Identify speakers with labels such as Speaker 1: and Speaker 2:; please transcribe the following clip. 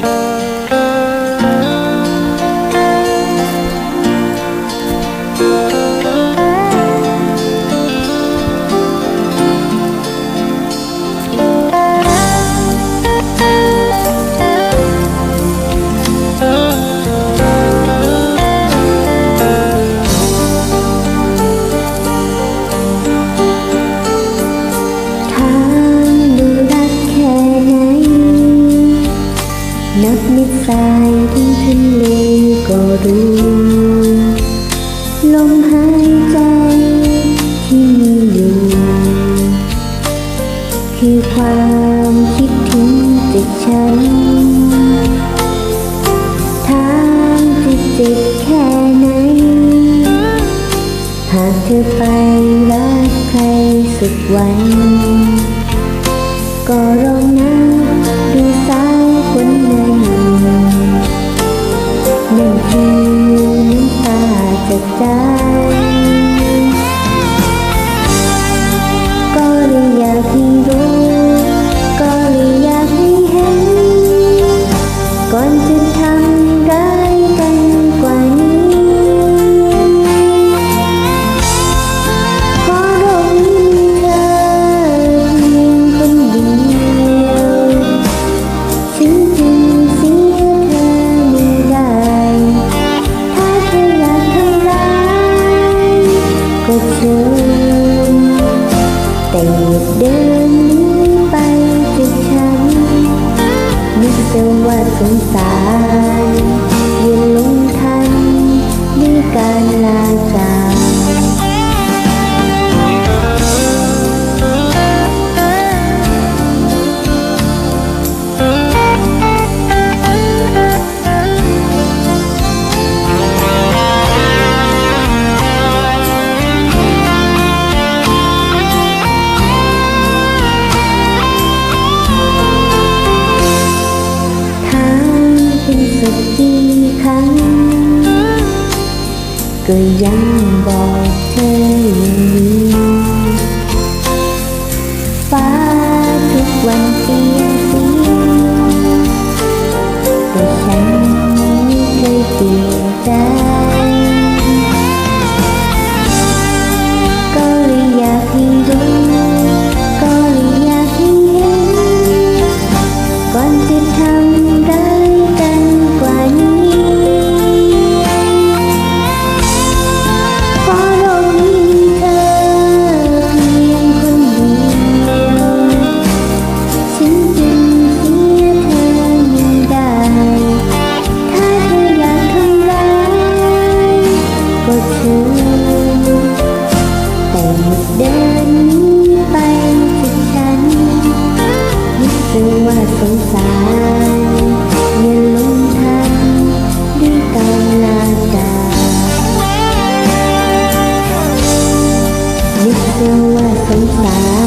Speaker 1: Thank you. ายถึงทะเลก็รู้ลมหายใจที่มีอยู่ คือความคิดถึงจากฉันทางจะเจ็บแค่ไหน หากเธอไปรักใครสักวัน เดินนีไปจากฉันนึกเสว่าสงสาร ก็ยังบอกเธออย่างนี้ฟ้าทุกวันเปลี่ยนสีแต่ฉันไม่เคยเปลี่ยนใจก็เลยอยากให้รู้ก็เลยอยากให้เห็นก่อนจะทำร้ากัน เดินไปที่ฉันรู้สวาสงสารอย่าลงทางด้กำลังกายรู้สวาสงสาร